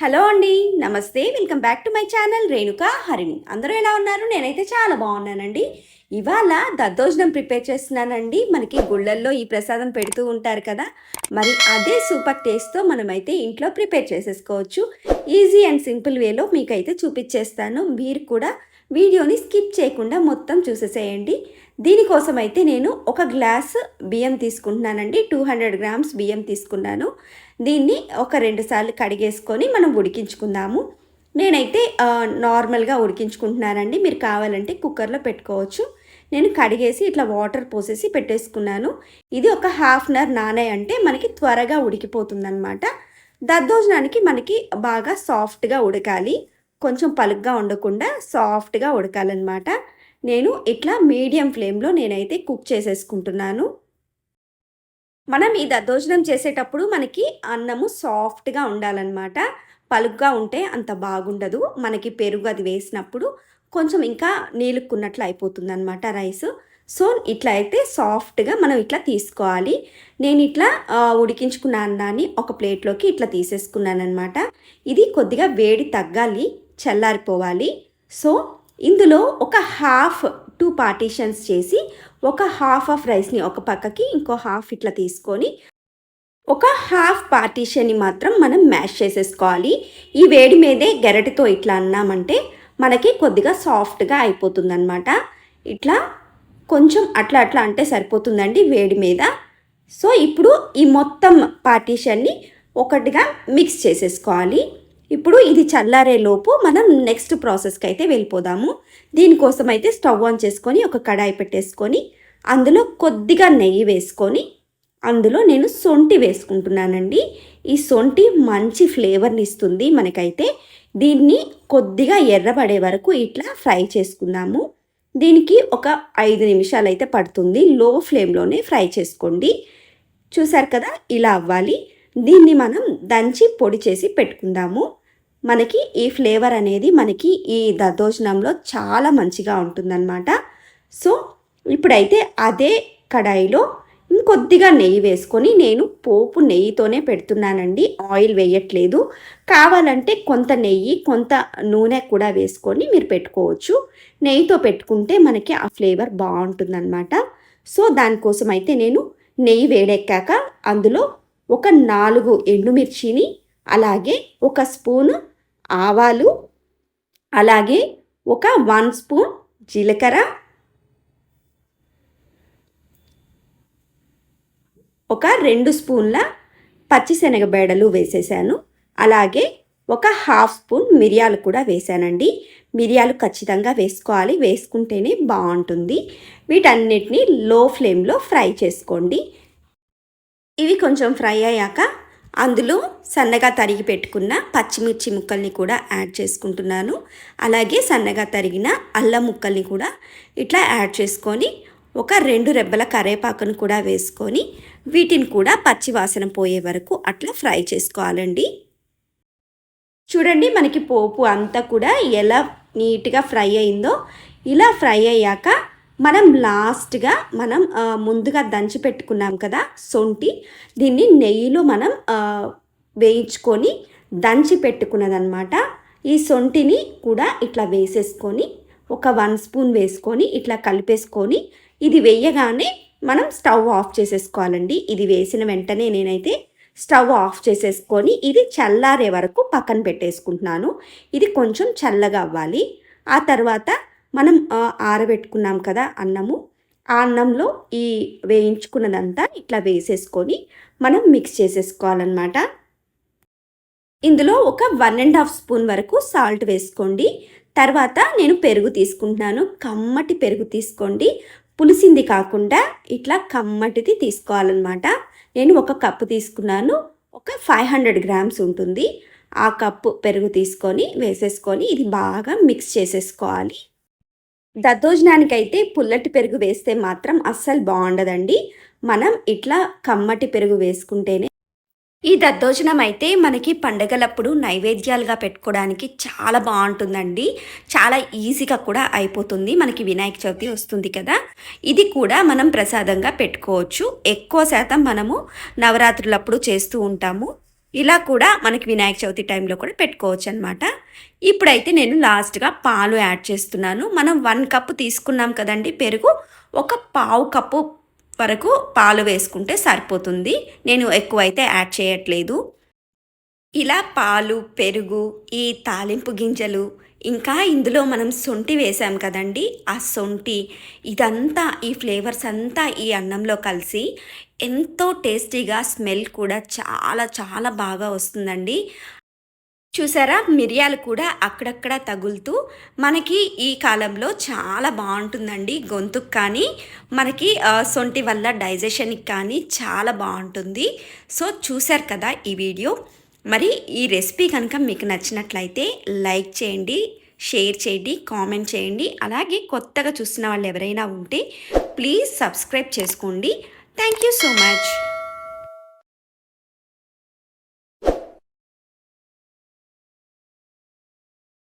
Hello అండి నమస్తే. Welcome back to my channel Renuka Harini. అందరూ ఎలా ఉన్నారు? నేనైతే చాలా బాగున్నానండి. ఇవాళ దద్దోజనం ప్రిపేర్ చేస్తున్నానండి. మనకి గుళ్ళల్లో ఈ ప్రసాదం పెడుతూ ఉంటారు కదా మరి అదే సూపర్ టేస్ట్తో మనమైతే ఇంట్లో ప్రిపేర్ చేసేసుకోవచ్చు. ఈజీ అండ్ సింపుల్ వేలో మీకైతే చూపించేస్తాను మీరు కూడా వీడియోని స్కిప్ చేయకుండా మొత్తం చూసేసేయండి. దీనికోసం అయితే నేను ఒక గ్లాస్ బియ్యం తీసుకుంటున్నానండి. టూ హండ్రెడ్ గ్రామ్స్ బియ్యం తీసుకున్నాను. దీన్ని ఒక రెండు సార్లు కడిగేసుకొని మనం ఉడికించుకుందాము. నేనైతే నార్మల్గా ఉడికించుకుంటున్నానండి. మీరు కావాలంటే కుక్కర్లో పెట్టుకోవచ్చు. నేను కడిగేసి ఇట్లా వాటర్ పోసేసి పెట్టేసుకున్నాను. ఇది ఒక హాఫ్ అన్ అవర్ నానే అంటే మనకి త్వరగా ఉడికిపోతుందన్నమాట. దద్దోజనానికి మనకి బాగా సాఫ్ట్గా ఉడకాలి. కొంచెం పలుగ్గా ఉండకుండా సాఫ్ట్గా ఉడకాలన్నమాట. నేను ఇట్లా మీడియం ఫ్లేమ్లో నేనైతే కుక్ చేసేసుకుంటున్నాను. మనం ఈ దద్దోజనం చేసేటప్పుడు మనకి అన్నము సాఫ్ట్గా ఉండాలన్నమాట. పలుగ్గా ఉంటే అంత బాగుండదు. మనకి పెరుగు అది వేసినప్పుడు కొంచెం ఇంకా నీలుక్కున్నట్లు అయిపోతుంది అనమాట రైస్. సో ఇట్లా అయితే సాఫ్ట్గా మనం ఇట్లా తీసుకోవాలి. నేను ఇట్లా ఉడికించుకున్న అన్నాన్ని ఒక ప్లేట్లోకి ఇట్లా తీసేసుకున్నాను అనమాట ఇది కొద్దిగా వేడి తగ్గాలి చల్లారిపోవాలి. సో ఇందులో ఒక హాఫ్ టూ పార్టీషన్స్ చేసి ఒక హాఫ్ ఆఫ్ రైస్ని ఒక పక్కకి ఇంకో హాఫ్ ఇట్లా తీసుకొని ఒక హాఫ్ పార్టీషన్ని మాత్రం మనం మ్యాష్ చేసేసుకోవాలి. ఈ వేడి మీదే గెరటితో ఇట్లా అన్నామంటే మనకి కొద్దిగా సాఫ్ట్గా అయిపోతుందన్నమాట. ఇట్లా కొంచెం అట్లా అట్లా అంటే సరిపోతుందండి వేడి మీద. సో ఇప్పుడు ఈ మొత్తం పార్టీషన్ని ఒకటిగా మిక్స్ చేసేసుకోవాలి. ఇప్పుడు ఇది చల్లారే లోపు మనం నెక్స్ట్ ప్రాసెస్కి అయితే వెళ్ళిపోదాము. దీనికోసం అయితే స్టవ్ ఆన్ చేసుకొని ఒక కడాయి పెట్టేసుకొని అందులో కొద్దిగా నెయ్యి వేసుకొని అందులో నేను సొంటి వేసుకుంటున్నానండి. ఈ సొంటి మంచి ఫ్లేవర్ని ఇస్తుంది మనకైతే. దీన్ని కొద్దిగా ఎర్రబడే వరకు ఇట్లా ఫ్రై చేసుకుందాము. దీనికి ఒక ఐదు నిమిషాలు అయితే పడుతుంది. లో ఫ్లేమ్లోనే ఫ్రై చేసుకోండి. చూసారు కదా? ఇలా అవ్వాలి. దీన్ని మనం దంచి పొడి చేసి పెట్టుకుందాము. మనకి ఈ ఫ్లేవర్ అనేది మనకి ఈ దద్దోజనంలో చాలా మంచిగా ఉంటుందన్నమాట. సో ఇప్పుడైతే అదే కడాయిలో ఇంకొద్దిగా నెయ్యి వేసుకొని నేను పోపు నెయ్యితోనే పెడుతున్నానండి. ఆయిల్ వేయట్లేదు. కావాలంటే కొంత నెయ్యి కొంత నూనె కూడా వేసుకొని మీరు పెట్టుకోవచ్చు. నెయ్యితో పెట్టుకుంటే మనకి ఆ ఫ్లేవర్ బాగుంటుందన్నమాట. సో దానికోసం అయితే నేను నెయ్యి వేడెక్కాక అందులో ఒక నాలుగు ఎండుమిర్చిని అలాగే ఒక స్పూను ఆవాలు అలాగే ఒక వన్ స్పూన్ జీలకర్ర ఒక రెండు స్పూన్ల పచ్చిశనగబేడలు వేసేసాను. అలాగే ఒక హాఫ్ స్పూన్ మిరియాలు కూడా వేసానండి. మిరియాలు ఖచ్చితంగా వేసుకోవాలి వేసుకుంటేనే బాగుంటుంది. వీటన్నిటిని లో ఫ్లేమ్లో ఫ్రై చేసుకోండి. ఇవి కొంచెం ఫ్రై అయ్యాక అందులో సన్నగా తరిగి పెట్టుకున్న పచ్చిమిర్చి ముక్కల్ని కూడా యాడ్ చేసుకుంటున్నాను. అలాగే సన్నగా తరిగిన అల్లం ముక్కల్ని కూడా ఇట్లా యాడ్ చేసుకొని ఒక రెండు రెబ్బల కరేపాకును కూడా వేసుకొని వీటిని కూడా పచ్చివాసన పోయే వరకు అట్లా ఫ్రై చేసుకోవాలండి. చూడండి మనకి పోపు అంతా కూడా ఎలా నీట్గా ఫ్రై అయిందో. ఇలా ఫ్రై అయ్యాక మనం లాస్ట్గా మనం ముందుగా దంచి పెట్టుకున్నాం కదా సొంటి దీన్ని నెయ్యిలో మనం వేయించుకొని దంచి పెట్టుకున్నదనమాట ఈ సొంటిని కూడా ఇట్లా వేసేసుకొని ఒక వన్ స్పూన్ వేసుకొని ఇట్లా కలిపేసుకొని ఇది వేయగానే మనం స్టవ్ ఆఫ్ చేసేసుకోవాలండి. ఇది వేసిన వెంటనే నేనైతే స్టవ్ ఆఫ్ చేసేసుకొని ఇది చల్లారే వరకు పక్కన పెట్టేసుకుంటున్నాను. ఇది కొంచెం చల్లగా అవ్వాలి. ఆ తర్వాత మనం ఆరబెట్టుకున్నాం కదా అన్నము. ఆ అన్నంలో ఈ వేయించుకున్నదంతా ఇట్లా వేసేసుకొని మనం మిక్స్ చేసేసుకోవాలన్నమాట. ఇందులో ఒక వన్ అండ్ హాఫ్ స్పూన్ వరకు సాల్ట్ వేసుకోండి. తర్వాత నేను పెరుగు తీసుకుంటున్నాను. కమ్మటి పెరుగు తీసుకోండి. పులిసింది కాకుండా ఇట్లా కమ్మటిది తీసుకోవాలన్నమాట. నేను ఒక కప్పు తీసుకున్నాను. ఒక ఫైవ్ హండ్రెడ్ గ్రామ్స్ ఉంటుంది. ఆ కప్పు పెరుగు తీసుకొని వేసేసుకొని ఇది బాగా మిక్స్ చేసేసుకోవాలి. దద్దోజనానికైతే పుల్లటి పెరుగు వేస్తే మాత్రం అస్సలు బాగుండదండి. మనం ఇట్లా కమ్మటి పెరుగు వేసుకుంటేనే ఈ దద్దోజనం అయితే మనకి పండగలప్పుడు నైవేద్యాలుగా పెట్టుకోవడానికి చాలా బాగుంటుందండి. చాలా ఈజీగా కూడా అయిపోతుంది. మనకి వినాయక చవితి వస్తుంది కదా. ఇది కూడా మనం ప్రసాదంగా పెట్టుకోవచ్చు. ఎక్కువ శాతం మనము నవరాత్రులప్పుడు చేస్తూ ఉంటాము. ఇలా కూడా మనకి వినాయక చవితి టైంలో కూడా పెట్టుకోవచ్చు అనమాట ఇప్పుడైతే నేను లాస్ట్గా పాలు యాడ్ చేస్తున్నాను. మనం వన్ కప్పు తీసుకున్నాం కదండి పెరుగు ఒక పావు కప్పు వరకు పాలు వేసుకుంటే సరిపోతుంది. నేను ఎక్కువైతే యాడ్ చేయట్లేదు. ఇలా పాలు పెరుగు ఈ తాలింపు గింజలు ఇంకా ఇందులో మనం సొంటి వేసాం కదండి. ఆ సొంటి ఇదంతా ఈ ఫ్లేవర్స్ అంతా ఈ అన్నంలో కలిసి ఎంతో టేస్టీగా స్మెల్ కూడా చాలా చాలా బాగా వస్తుందండి. చూసారా? మిరియాలు కూడా అక్కడక్కడ తగులుతూ మనకి ఈ కాలంలో చాలా బాగుంటుందండి. గొంతుకు కానీ మనకి సొంటి వల్ల డైజెషన్కి కానీ చాలా బాగుంటుంది. సో చూశారు కదా ఈ వీడియో? మరి ఈ రెసిపీ కనుక మీకు నచ్చినట్లయితే లైక్ చేయండి షేర్ చేయండి కామెంట్ చేయండి. అలాగే కొత్తగా చూస్తున్న వాళ్ళు ఎవరైనా ఉంటే ప్లీజ్ సబ్స్క్రైబ్ చేసుకోండి. Thank you so much.